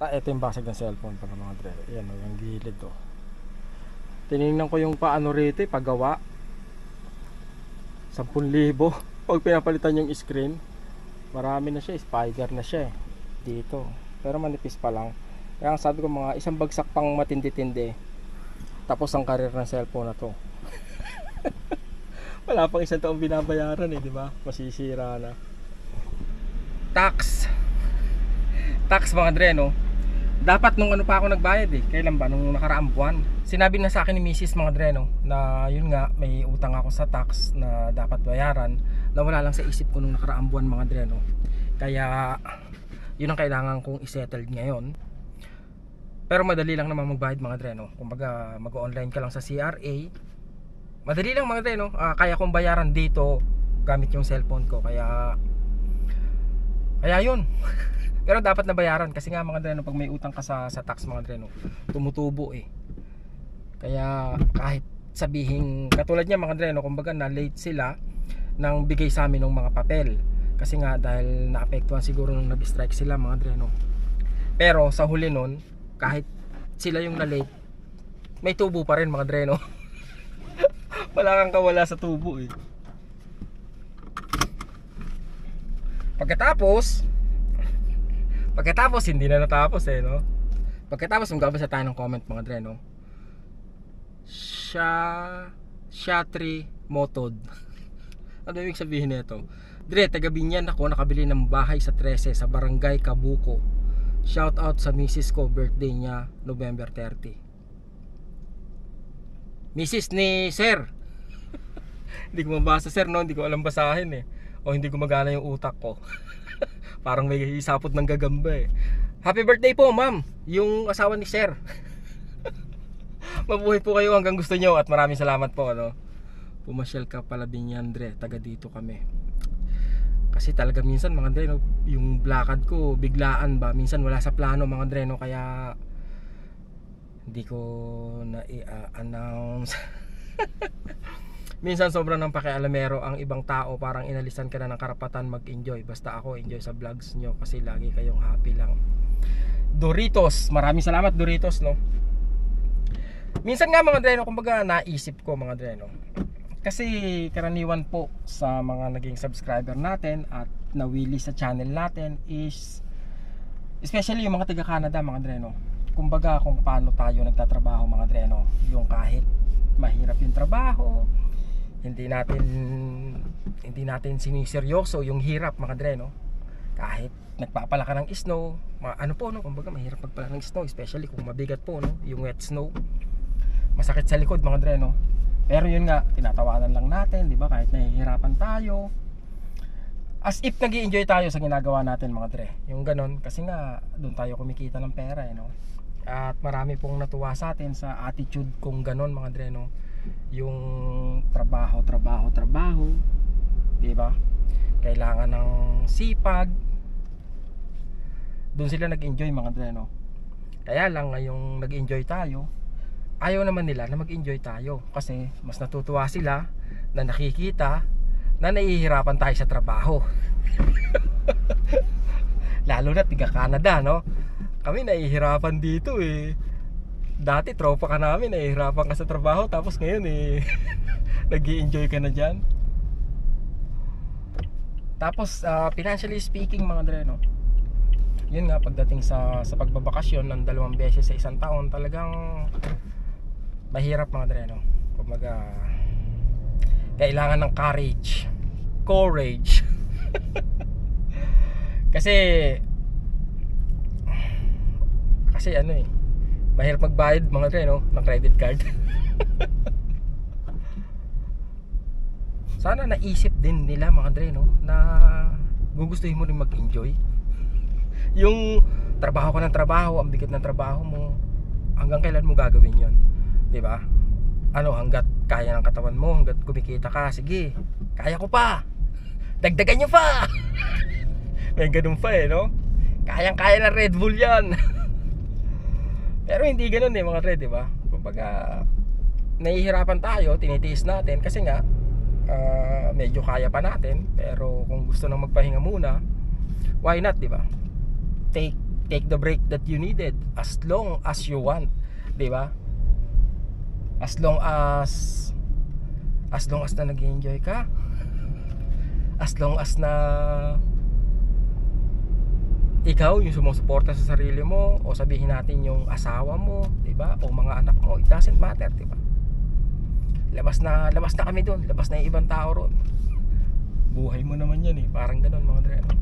Ta, ito yung basag ng cellphone para mga dre. Ayan o, yung gilid o. Tinignan ko yung paano rito, eh, paggawa. 10,000 pag pinapalitan yung screen. Marami na siya, eh, spider na siya eh. Dito. Pero manipis pa lang. Kaya sabi ko mga isang bagsak pang matindi-tindi. Tapos ang karir ng cellphone na to. Wala pang isang taong binabayaran eh, di ba? Masisira na. Tax. Tax mga dre, no? Dapat nung ano pa ako nagbayad eh. Kailan ba? Nung nakaraang buwan. Sinabi na sa akin ni Mrs. mga dre, no? Na yun nga, may utang ako sa tax na dapat bayaran. Na wala lang sa isip ko nung nakaraang buwan mga dre, no? Kaya, yun ang kailangan kong isettle ngayon. Pero madali lang naman magbayad mga dre, no? Kumbaga, mag-online ka lang sa CRA. Madali lang mga dre, no? Ah, kaya kong bayaran dito gamit yung cellphone ko. Kaya, kaya yun. Pero dapat na bayaran kasi nga mga dreno pag may utang ka sa, sa tax mga dreno, tumutubo eh. Kaya kahit sabihin katulad niya mga dreno, kumbaga na late sila nang bigay sa amin ng mga papel. Kasi nga dahil naapektuhan siguro nung nag-strike sila mga dreno. Pero sa huli nun, kahit sila yung na late, may tubo pa rin mga dreno. Wala kang kawala sa tubo eh. Pagkatapos, pagkatapos hindi na natapos eh, no? Pagkatapos magbabasa tayo ng comment mga dre, no? Sha Shatri Motod. ano ibig sabihin nito? Dre, taga Binyan ako nakabili ng bahay sa 13 sa Barangay Kabuko. Shout out sa misis ko, birthday niya November 30. Mrs. ni Sir. hindi ko mabasa sir no, hindi ko alam basahin eh. O hindi gumagana yung utak ko. Parang may hisapot ng gagamba eh. Happy birthday po ma'am, yung asawa ni Sir. Mabuhay po kayo hanggang gusto nyo at maraming salamat po ano. Pumasyal ka pala din yan Dre, taga dito kami. Kasi talaga minsan mga Dre, no, yung blakad ko biglaan ba, minsan wala sa plano mga Dre, no, kaya hindi ko na i-announce. minsan sobrang ng pakialamero ang ibang tao parang inalisan ka na ng karapatan mag-enjoy. Basta ako enjoy sa vlogs nyo kasi lagi kayong happy lang. Doritos. Maraming salamat Doritos no? Minsan nga mga dreno kumbaga naisip ko mga dreno kasi karaniwan po sa mga naging subscriber natin at nawili sa channel natin is especially yung mga taga Canada mga dreno. Kumbaga kung paano tayo nagtatrabaho mga dreno yung kahit mahirap yung trabaho hindi natin hindi natin siniseryoso yung hirap mga dre no? Kahit nagpapala ka ng snow ma, ano po no? Kumbaga mahirap magpala ng snow especially kung mabigat po no? Yung wet snow. Masakit sa likod mga dre no? Pero yun nga tinatawanan lang natin di ba? Kahit nahihirapan tayo. As if nag enjoy tayo sa ginagawa natin mga dre. Yung ganon kasi nga doon tayo kumikita ng pera eh no at marami pong natuwa sa atin sa attitude kung ganon mga dre no yung trabaho, trabaho, trabaho. 'Di ba? Kailangan ng sipag. Doon sila nag-enjoy mga dre, no? Kaya lang ngayong nag-enjoy tayo, ayaw naman nila na mag-enjoy tayo kasi mas natutuwa sila na nakikita na nahihirapan tayo sa trabaho. Lalo na tiga Canada, no? Kami nahihirapan dito eh. Dati tropa ka namin nahihirapan ka sa trabaho tapos ngayon eh nag enjoy ka na dyan. Tapos uh, financially speaking mga dre no? Yun nga pagdating sa sa pagbabakasyon ng dalawang beses sa isang taon talagang mahirap mga dre no? Kumbaga kailangan ng courage. Courage. Kasi kasi ano eh mahirap magbayad mga tre no? Ng credit card. Sana naisip din nila mga tre no? Na gugustuhin mo rin mag-enjoy. Yung trabaho ka ng trabaho ang bigat ng trabaho mo hanggang kailan mo gagawin yon di ba? Ano hanggat kaya ng katawan mo hanggat kumikita ka sige kaya ko pa. Dagdagan nyo pa. May ganun pa eh no? Kayang kaya ng Red Bull yan pero hindi ganoon eh mga tre, di ba? Kumbaga nahihirapan tayo, tinitiis natin kasi nga uh, medyo kaya pa natin, pero kung gusto nang magpahinga muna, why not, di ba? Take take the break that you needed as long as you want 'di ba as long as as long as na nag-enjoy ka as long as na ikaw yung sumusuporta sa sarili mo o sabihin natin yung asawa mo, 'di ba? O mga anak mo, it doesn't matter, 'di ba? Labas na labas na kami doon, labas na yung ibang tao roon. Buhay mo naman 'yan eh, parang ganoon mga dre. no?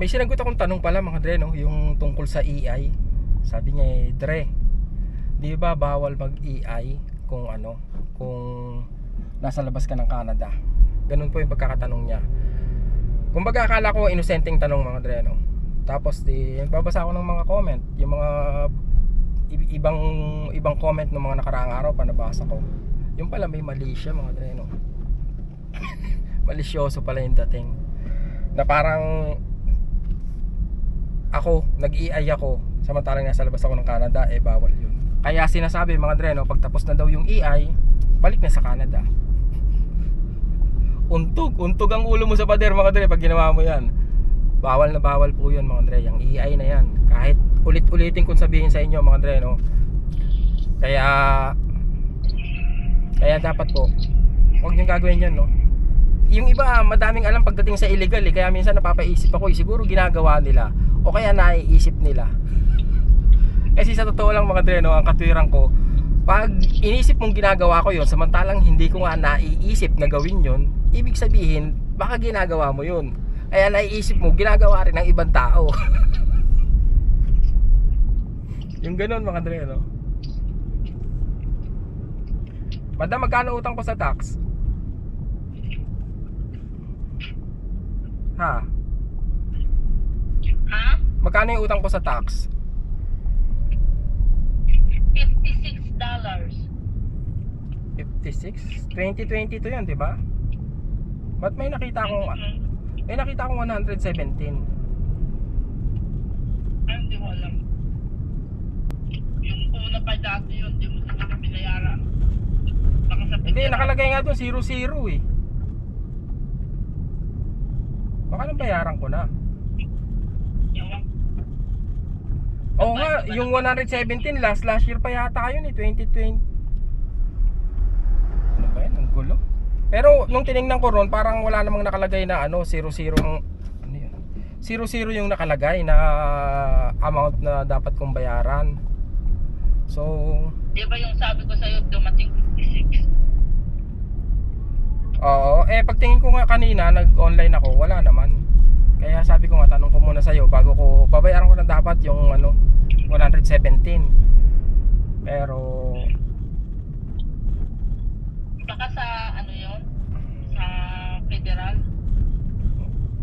May sinagot akong tanong pala mga dre, no? yung tungkol sa EI. Sabi niya eh, Dre, di ba bawal mag-EI kung ano, kung nasa labas ka ng Canada? Ganun po yung pagkakatanong niya. Kung baga akala ko inosenteng tanong mga dre, no? Tapos di babasa ako ng mga comment, yung mga ibang ibang comment ng mga nakaraang araw pa nabasa ko. Yung pala may mali siya mga dre, no? Malisyoso pala yung dating. Na parang ako, nag-EI ako, samantalang nasa labas ako ng Canada, eh bawal yun. Kaya sinasabi mga dre, no, pag tapos na daw yung EI, balik na sa Canada untog, untog ang ulo mo sa pader mga dre pag ginawa mo yan. Bawal na bawal po yun mga dre. Yung EI na yan. Kahit ulit-ulitin kung sabihin sa inyo mga dre no? Kaya kaya dapat po huwag nyo gagawin yan no? Yung iba madaming alam pagdating sa illegal eh. Kaya minsan napapaisip ako eh, siguro ginagawa nila o kaya naiisip nila. Kasi sa totoo lang mga dre no ang katwiran ko pag inisip mong ginagawa ko yon samantalang hindi ko nga naiisip na gawin yon ibig sabihin baka ginagawa mo yun kaya naiisip mo ginagawa rin ng ibang tao yung ganun mga dre no Madam, magkano utang ko sa tax? Ha? Ha? Magkano yung utang ko sa tax? $56 dollars. 56? 2022 yun, di ba? Ba't may nakita akong may nakita akong 117? Ay, hindi ko alam. Yung una pa dati yun, hindi mo sa sa Hindi, nakalagay nga doon 00 eh. Baka nang bayaran ko na. Oo nga, yung 117 last last year pa yata yun eh, 2020. Ano ba yan? Ang gulo. Pero nung tiningnan ko ron, parang wala namang nakalagay na ano, 00 ang ano yun? 00 yung nakalagay na amount na dapat kong bayaran. So, Di ba yung sabi ko sa'yo, dumating 56? Oo, eh pagtingin ko nga kanina, nag-online ako, wala naman. Kaya sabi ko nga, tanong ko muna sa'yo bago ko, babayaran ko na dapat yung ano, 117. Pero, Baka sa ano yun? Sa federal?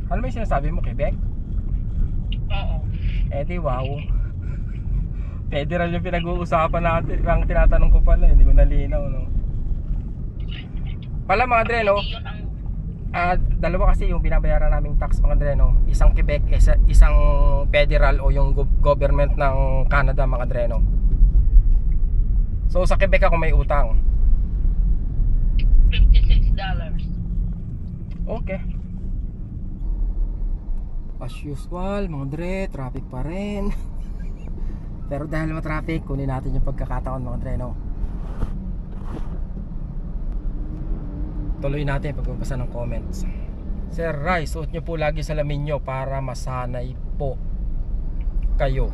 ano yung sinasabi mo, Quebec? Oo. Eh di wow. Federal yung pinag-uusapan natin. Ang tinatanong ko pala, hindi ko nalinaw, no? Pala mga dre, no? Ang Ah, dalawa kasi yung binabayaran naming tax mga dre, no? Isang Quebec, isa, isang federal o yung go- government ng Canada mga dre, no? So sa Quebec ako may utang. $56 dollars. Okay. As usual, mga dre, traffic pa rin. Pero dahil ma-traffic, kunin natin yung pagkakataon mga dre, Tuloy natin pagbabasa ng comments. Sir Rai, suot nyo po lagi salamin nyo para masanay po kayo.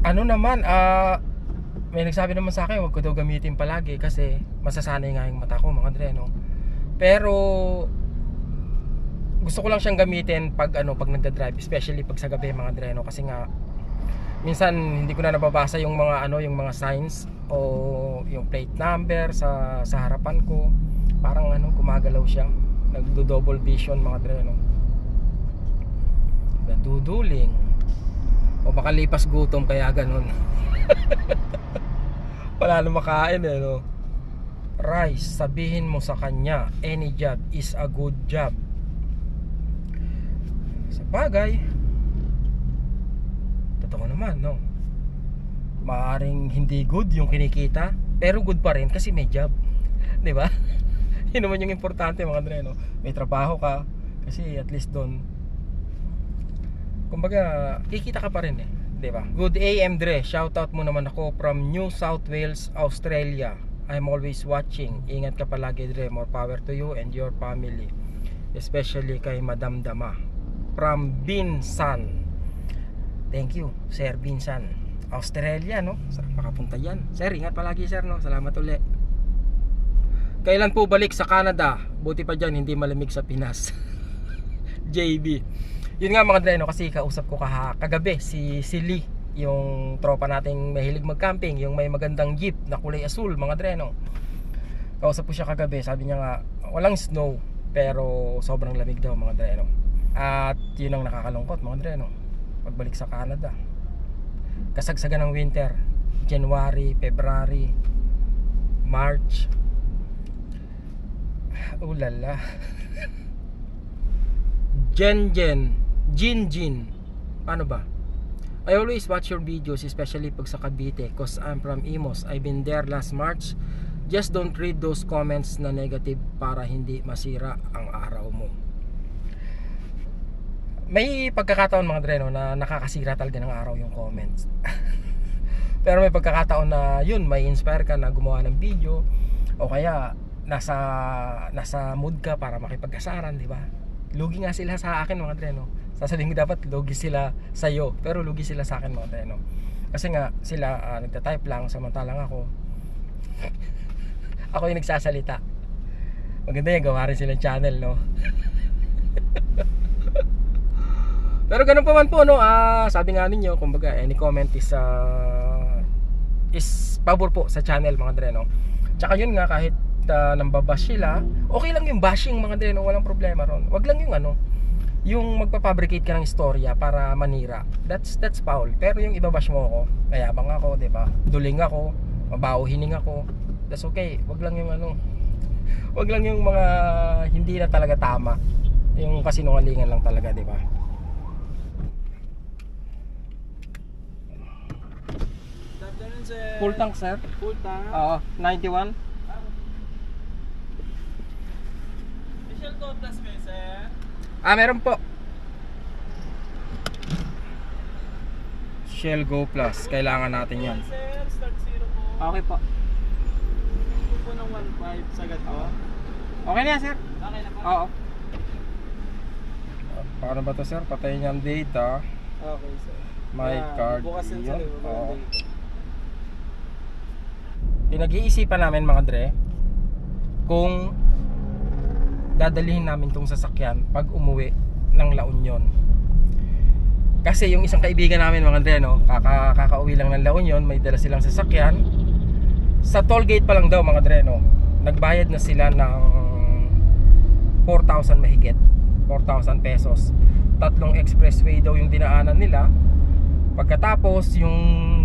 Ano naman, ah, may nagsabi naman sa akin, huwag ko daw gamitin palagi kasi masasanay nga yung mata ko mga dre, no? Pero gusto ko lang siyang gamitin pag ano pag nagda-drive especially pag sa gabi mga dre no kasi nga minsan hindi ko na nababasa yung mga ano yung mga signs o yung plate number sa sa harapan ko parang ano gumagalaw siya. Nagdo-double vision mga dre no? Naduduling. O baka lipas gutom kaya ganun. Wala na makain eh no? Rice, sabihin mo sa kanya, any job is a good job. Sa bagay, totoo naman, no? Maaring hindi good yung kinikita, pero good pa rin kasi may job. 'Di ba? Yun naman yung importante mga dre, no? May trabaho ka kasi at least doon kumbaga kikita ka pa rin eh. 'di ba? Good AM Dre. Shoutout mo naman ako from New South Wales Australia. I'm always watching. Ingat ka palagi Dre. More power to you and your family. Especially kay Madam Dama. From Binsan. Thank you Sir Binsan Australia no? Saan makapunta yan. Sir ingat palagi sir no? Salamat uli. Kailan po balik sa Canada? Buti pa dyan hindi malamig sa Pinas. JB yun nga mga dreno kasi kausap ko kaha, kagabi si si Lee yung tropa nating mahilig mag-camping yung may magandang jeep na kulay asul mga dreno kausap ko siya kagabi sabi niya nga walang snow pero sobrang lamig daw mga dreno at yun ang nakakalungkot mga dreno pagbalik sa Canada kasagsagan ng winter. January, February March. Ulala. Jen Jen. Jin Jin. Paano ba? I always watch your videos especially pag sa Cavite cause I'm from Imos I've been there last March. Just don't read those comments na negative para hindi masira ang araw mo May pagkakataon mga dreno na nakakasira talaga ng araw yung comments Pero may pagkakataon na yun may inspire ka na gumawa ng video o kaya nasa nasa mood ka para makipag-asaran, di ba? Lugi nga sila sa akin mga dreno. Sasabihin ko dapat lugi sila sa iyo, pero lugi sila sa akin mga dreno. Kasi nga sila ah, nagta-type lang samantalang ako ako yung nagsasalita. Maganda yung gawa rin silang channel, no? Pero ganun pa man po, no? Ah, sabi nga ninyo, kumbaga, any comment is ah, is pabor po sa channel mga dre, no? Tsaka yun nga, kahit uh, nambabash sila, okay lang yung bashing mga dre, no? Walang problema ron. Wag lang yung ano, yung magpapabricate ka ng istorya para manira. That's that's foul. Pero yung ibabash mo ako, mayabang ako, 'di ba? Duling ako, mabaho hining ako. That's okay. Wag lang yung ano, wag lang yung mga hindi na talaga tama. Yung kasinungalingan lang talaga, 'di ba? Good afternoon, sir. Full tank, sir. Full tank. Oo, 91. Special Go Plus kayo, sir. Ah, meron po. Shell Go Plus. Kailangan natin yan. Sir, start zero po. Okay po. Ito po ng 1.5 sagad po. Okay na yan, sir. Okay na po. Oo. Paano ba to sir? Patayin ang data. Okay, sir. My card. Bukas yan, sir. Yun. Yung. Pinag-iisipan namin mga dre kung dadalhin namin tong sasakyan pag umuwi ng La Union. Kasi yung isang kaibigan namin mga dre no, kaka kakauwi lang ng La Union, may dala silang sasakyan. Sa toll gate pa lang daw mga dre no, nagbayad na sila ng 4,000 mahigit. 4,000 pesos. Tatlong expressway daw yung dinaanan nila. Pagkatapos yung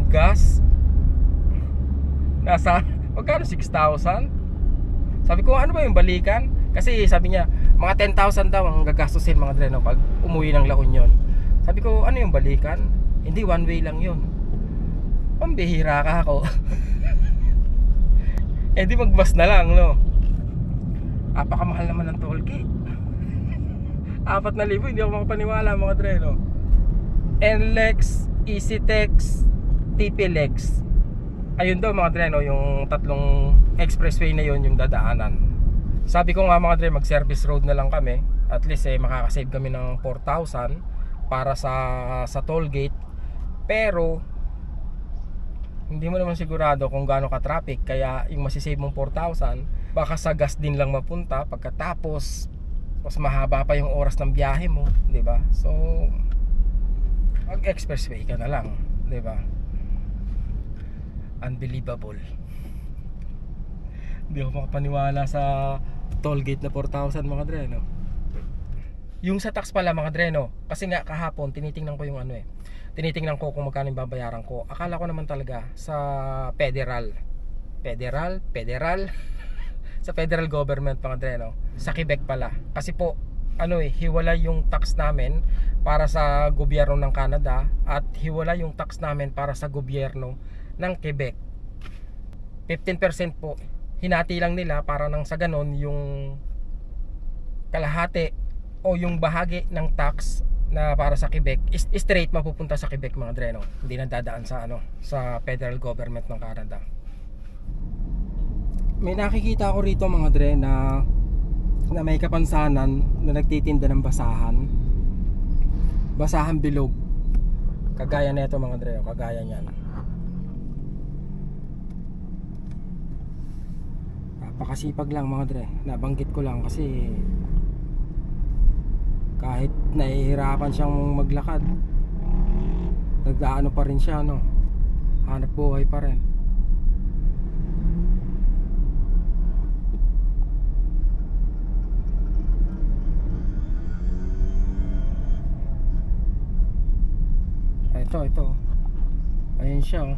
gas nasa magkano 6,000 sabi ko ano ba yung balikan? Kasi sabi niya mga 10,000 daw ang gagastusin mga dreno pag umuwi ng La Union. Sabi ko ano yung balikan? Hindi one way lang yun. Pambihira ka ako. Eh di magbas na lang no? Apakamahal naman ng toll gate. Apat na libo hindi ako makapaniwala mga dreno NLEX, EasyTex, TPLEX ayun daw mga dre no, yung tatlong expressway na yun yung dadaanan. Sabi ko nga mga dre, mag service road na lang kami. At least eh makakasave kami ng 4,000 para sa sa toll gate. Pero hindi mo naman sigurado kung gaano ka traffic kaya yung masisave mong 4,000 baka sa gas din lang mapunta pagkatapos mas mahaba pa yung oras ng biyahe mo, 'di ba? So mag expressway ka na lang, 'di ba? Unbelievable. Hindi ako makapaniwala sa toll gate na 4,000 mga dre no? yung sa tax pala mga dre no? kasi nga kahapon tinitingnan ko yung ano eh. Tinitingnan ko kung magkano yung babayaran ko. Akala ko naman talaga sa federal. Federal? Federal? Sa federal government mga dre no? sa Quebec pala. Kasi po ano eh hiwala yung tax namin para sa gobyerno ng Canada at hiwala yung tax namin para sa gobyerno ng Quebec. 15% po hinati lang nila para nang sa ganon yung kalahati o yung bahagi ng tax na para sa Quebec is straight mapupunta sa Quebec mga dre no hindi na dadaan sa ano sa federal government ng Canada. May nakikita ako rito mga dre na na may kapansanan na nagtitinda ng basahan. Basahan bilog. Kagaya nito mga dre kagaya niyan napakasipag lang mga dre. Nabanggit ko lang kasi kahit nahihirapan siyang maglakad nagdaano pa rin siya no? Hanap buhay pa rin. Ito ito ayun siya oh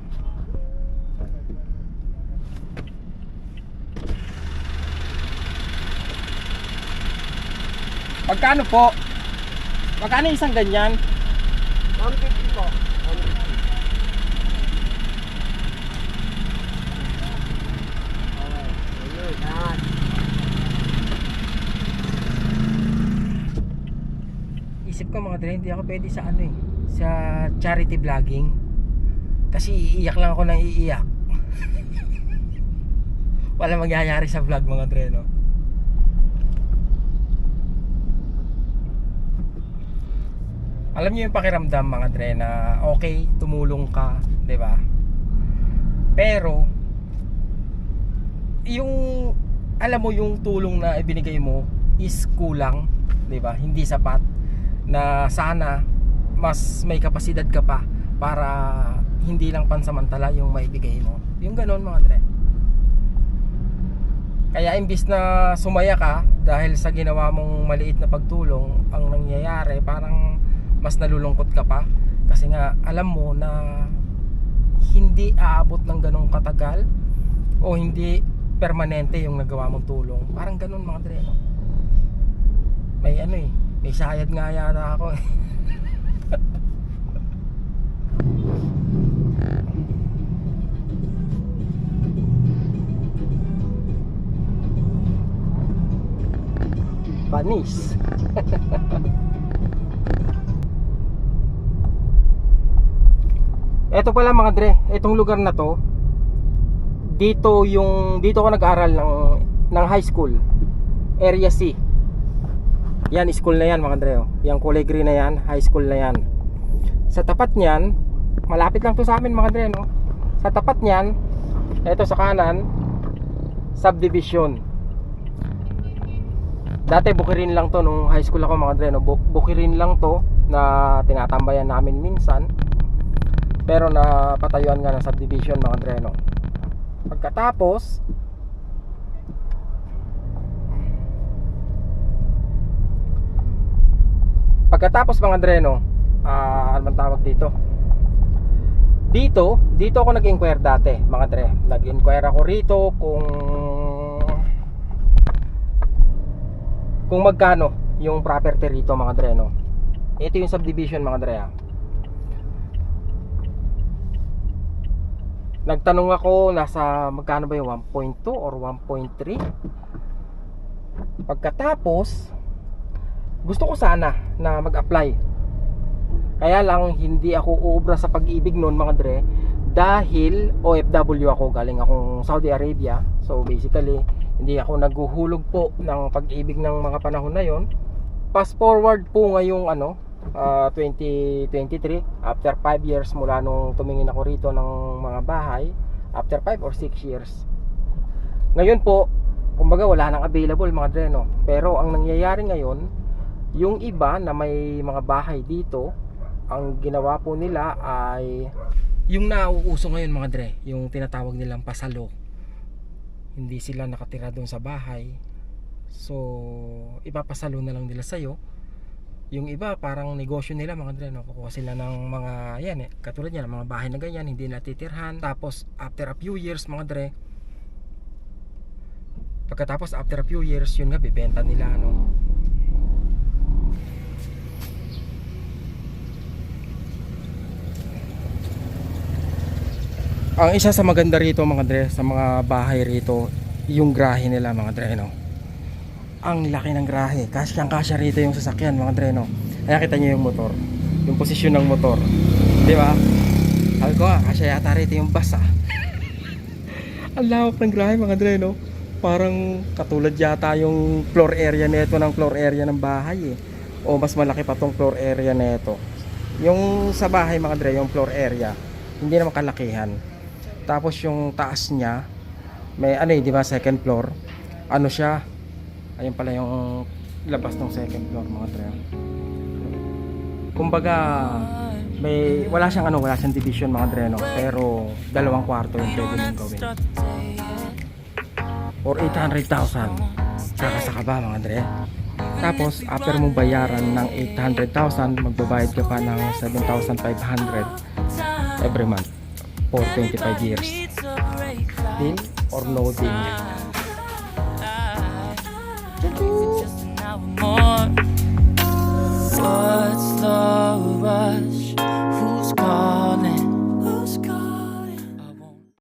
Magkano po? Magkano isang ganyan? 150 po. Isip ko mga dre, hindi ako pwede sa ano eh Sa charity vlogging Kasi iiyak lang ako ng iiyak Wala mangyayari sa vlog mga dre no Alam niyo yung pakiramdam mga dre na okay, tumulong ka, 'di ba? Pero yung alam mo yung tulong na ibinigay mo is kulang, 'di ba? Hindi sapat na sana mas may kapasidad ka pa para hindi lang pansamantala yung maibigay mo. Yung ganon mga dre. Kaya imbis na sumaya ka dahil sa ginawa mong maliit na pagtulong, ang nangyayari parang mas nalulungkot ka pa kasi nga alam mo na hindi aabot ng ganong katagal o hindi permanente yung nagawa mong tulong. Parang ganun mga dre. no? May ano eh, may sayad nga yata ako eh. Panis. Ito pala mga dre, itong lugar na to dito yung dito ako nag-aral ng ng high school. Area C. Yan school na yan mga dre. oh. Yang kulay green na yan, high school na yan. Sa tapat niyan, malapit lang to sa amin mga dre no. Sa tapat niyan, ito sa kanan, subdivision. Dati bukirin lang to nung high school ako mga dre no. Bu- Bukirin lang to na tinatambayan namin minsan. Pero napatayuan nga ng subdivision mga dre no. Pagkatapos Pagkatapos mga dreno, ah ano tawag dito? Dito, dito ako nag-inquire dati, mga dre. Nag-inquire ako rito kung kung magkano yung property rito, mga dre, no. Ito yung subdivision, mga dre. Nagtanong ako nasa magkano ba yung 1.2 or 1.3? Pagkatapos gusto ko sana na mag-apply. Kaya lang hindi ako uubra sa pag-ibig noon mga dre dahil OFW ako galing akong Saudi Arabia. So basically hindi ako naghuhulog po ng pag-ibig ng mga panahon na yon. Fast forward po ngayong ano ah, 2023 after 5 years mula nung tumingin ako rito ng mga bahay after 5 or 6 years. Ngayon po kumbaga wala nang available mga dre no pero ang nangyayari ngayon yung iba na may mga bahay dito ang ginawa po nila ay yung nauuso ngayon mga dre yung tinatawag nilang pasalo. Hindi sila nakatira doon sa bahay. So ipapasalo na lang nila sa'yo yung iba parang negosyo nila mga dre no? Kukuha sila ng mga yan eh katulad yan mga bahay na ganyan hindi natitirhan tapos after a few years mga dre pagkatapos after a few years yun nga bibenta nila ano ang isa sa maganda rito mga dre sa mga bahay rito yung grahe nila mga dre no ang laki ng grahe kasyang kasya rito yung sasakyan mga dre no Ayan, kita nyo yung motor. Yung posisyon ng motor. Di ba? Sabi ko nga, kasya yata rito yung bus ah. Ang lawak ng grahe mga dre, no? Parang katulad yata yung floor area nito ng floor area ng bahay eh. O mas malaki pa tong floor area nito. Yung sa bahay mga dre, yung floor area, hindi naman kalakihan. Tapos yung taas niya, may ano eh, di ba, second floor. Ano siya? Ayun pala yung labas ng second floor mga dre. Kumbaga, may wala siyang ano, wala siyang division mga dre, no? Pero dalawang kwarto yung pwede mong gawin. Or 800,000. Kakasaka ba mga dre? Tapos, after mong bayaran ng 800,000, magbabayad ka pa ng 7,500 every month for 25 years. Deal or no deal? What's the rush?